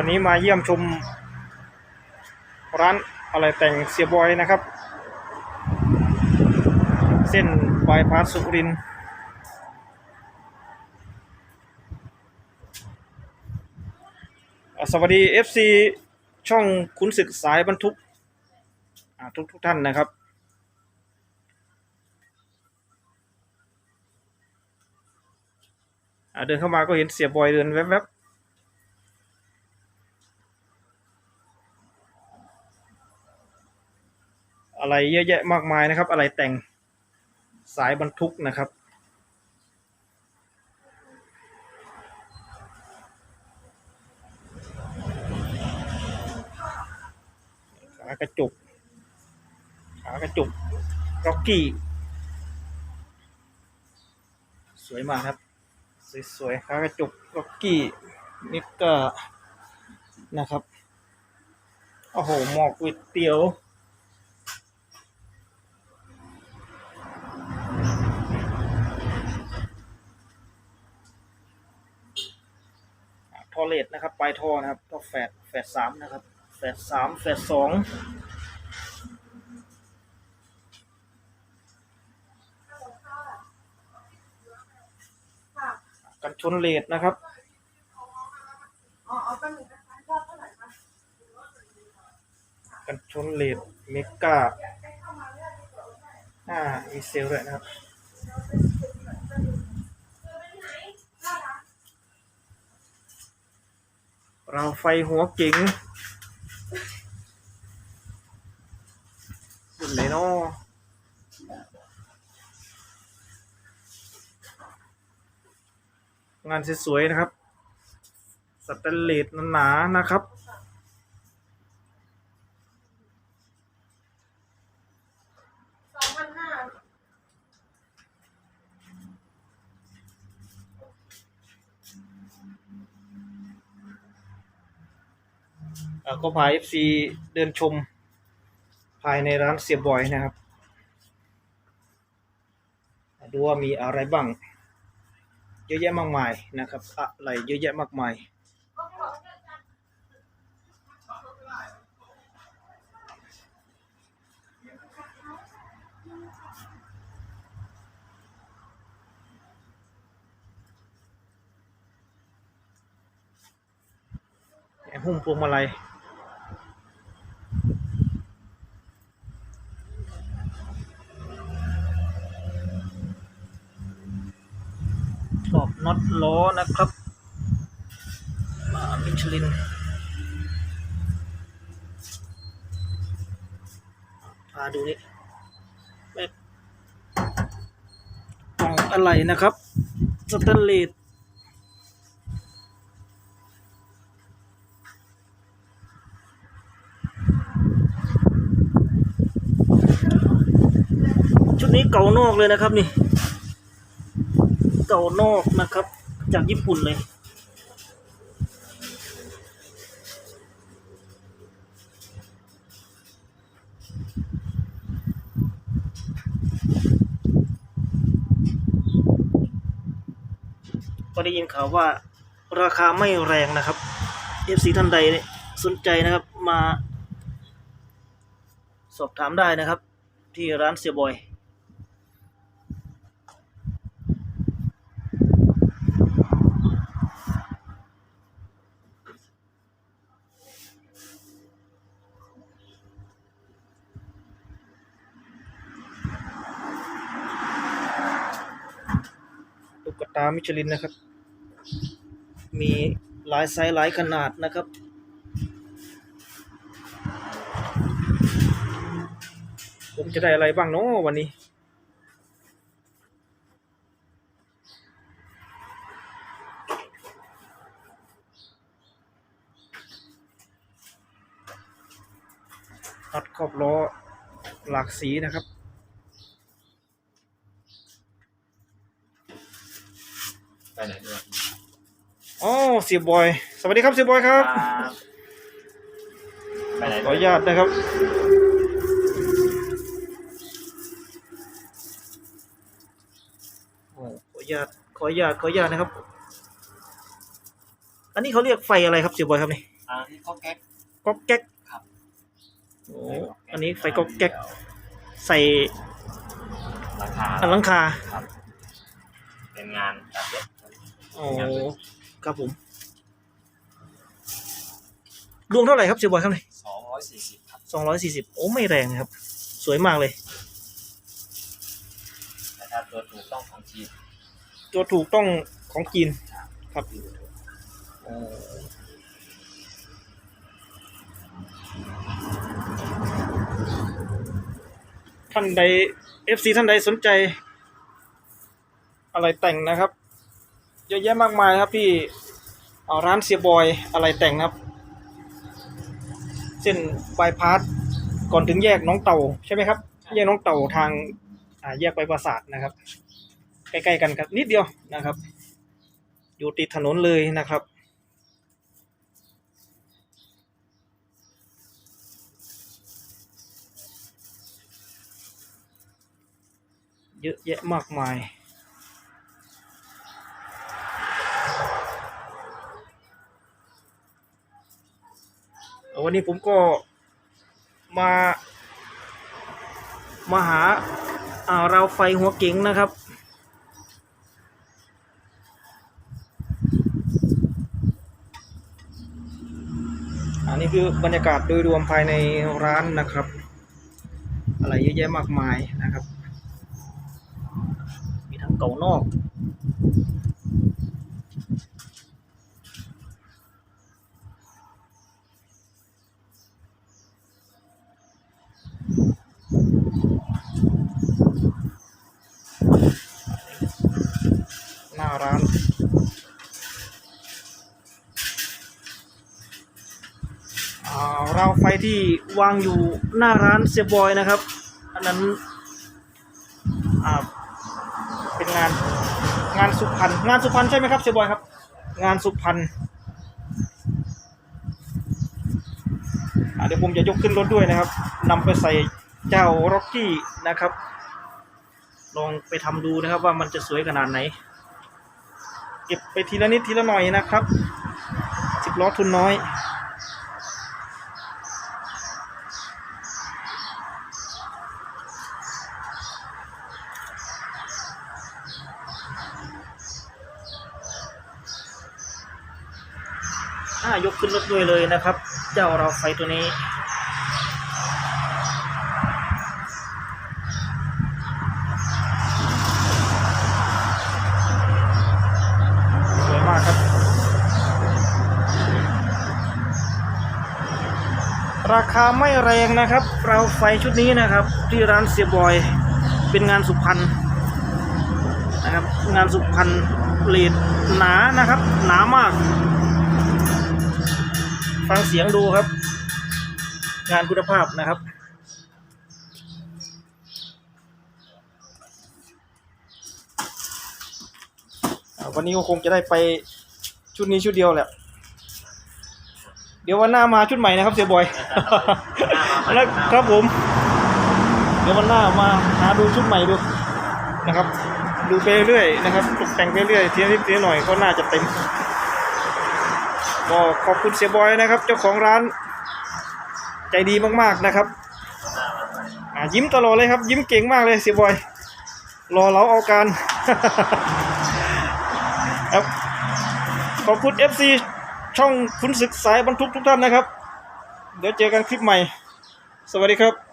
วันนี้มาเยี่ยมชมร้านอะไรแต่งเสียบอยนะครับ เส้นบายพาสสุรินสวัสดี FC ช่องขุนศึกสายบรรทุกทุกทุกท่านนะครับ เดินเข้ามาก็เห็นเสียบอยเดินแวบๆ อะไรเยอะแยะมากมายนะครับ อะไรแต่งสายบรรทุกนะครับ ขากระจุก ขากระจุกร็อกกี้ สวยมากครับ สวยๆขากระจุกร็อกกี้นิกเกอร์นะครับ โอ้โห หมอกก๋วยเตี๋ยว ทอเลตนะครับ ปลายท่อนะครับก็แฟดแฟดสามนะครับ แฟดสามแฟดสองกันชนเลดนะครับอ๋อเอาเป็นหนึ่งนะคะชอบเหร่คะกันชนเลดเมกาอ่ามีเซลด้วยนะครับ เราไฟหัวเก๋งรุ่นไหนเนาะงานสวยๆนะครับ สแตนเลสหนาๆนะครับ สองพันห้า เอ่อ ก็พา FC เดินชมภายในร้านเสียบอยนะครับ ดูว่ามีอะไรบ้าง เยอะแยะมากมายนะครับ อะไรเยอะแยะมากมาย หุ้มพวงมาลัยขอบน็อตล้อนะครับมามิชลินพาดูนี่แบบกล่องอะไรนะครับสแตนเลส ดนี้เก่านอกเลยนะครับนี่ เก่านอกนะครับ จากญี่ปุ่นเลย ก็ได้ยินข่าวว่าราคาไม่แรงนะครับ FC ท่านใดสนใจนะครับมา สอบถามได้นะครับ ที่ร้านเสียบอย ตามิชลินนะครับ มีหลายไซส์หลายขนาดนะครับ ผมจะได้อะไรบ้างเนาะวันนี้ตัดขอบล้อหลากสีนะครับ ไปไหนด้วย อ๋อ เสียบอย สวัสดีครับเสียบอยครับไปไหนขออนุญาตนะครับโอ้ขออนุญาต ขออนุญาต ขออนุญาตนะครับ อันนี้เขาเรียกไฟอะไรครับเสียบอยครับนี่อันนี้ก็แก๊กก๊อกแก๊กครับโอ้อันนี้ไฟก๊อกแก๊กใส่ราคาอันหลังคา ครับ เป็นงานตัดเย็บโอ้ครับผม ดวงเท่าไหร่ครับเสียบอยครับนี่สองร้อยสี่สิบครับสองร้อยสี่สิบโอ้ไม่แรงครับ สวยมากเลยแต่ถ้าตัวถูกต้องของจีนตัวถูกต้องของจีนครับโอ้ท่านใด FC ท่านใดสนใจ อะไรแต่งนะครับ เยอะแยะมากมายครับที่เอ่อร้านเสียบอยอะไรแต่งนะครับ เส้นบายพาสก่อนถึงแยกน้องเต่าใช่ไหมครับแยกน้องเต่าทางอ่าแยกไปปราสาทนะครับ ใกล้ๆกันครับนิดเดียวนะครับ อยู่ติดถนนเลยนะครับเยอะแยะมากมาย วันนี้ผมก็มา มาหาอ่าราวไฟหัวเก๋งนะครับ อันนี้คือบรรยากาศโดยรวมภายในร้านนะครับ อะไรเยอะแยะมากมายนะครับ มีทั้งเก่านอก ที่วางอยู่หน้าร้านเสียบอยนะครับ อันนั้นเป็นงานงานสุพรรณงานสุพรรณใช่ไหมครับเสียบอยครับ งานสุพรรณเดี๋ยวผมจะยกขึ้นรถด้วยนะครับนำไปใส่เจ้าร็อกกี้นะครับ ลองไปทำดูนะครับว่ามันจะสวยขนาดไหน เก็บไปทีละนิดทีละหน่อยนะครับสิบล้อทุนน้อย อ่ายกขึ้นรถด้วยเลยนะครับ เจ้าเราไฟตัวนี้สวยมากครับราคาไม่แรงนะครับ เราไฟชุดนี้นะครับ ที่ร้านเสียบอย เป็นงานสุพรรณนะครับ งานสุพรรณเลดหนานะครับ หนามาก ฟังเสียงดูครับ งานคุณภาพนะครับอ่าวันนี้ก็คงจะได้ไปชุดนี้ชุดเดียวแหละ เดี๋ยววันหน้ามาชุดใหม่นะครับเสียบอยแล้วครับผม เดี๋ยววันหน้ามาหาดูชุดใหม่ดูนะครับ ดูไปเรื่อยๆนะครับตกแต่งไปเรื่อยทีละนิดทีละหน่อยก็น่าจะเต็ม ก็ขอบคุณเสียบอยนะครับ เจ้าของร้าน ใจดีมากๆนะครับยิ้มตลอดเลยครับ ยิ้มเก่งมากเลยเสียบอย รอเราเอาการครับขอบคุณ FC ช่องคุณศึกสายบรรทุกทุกท่านนะครับ เดี๋ยวเจอกันคลิปใหม่ สวัสดีครับ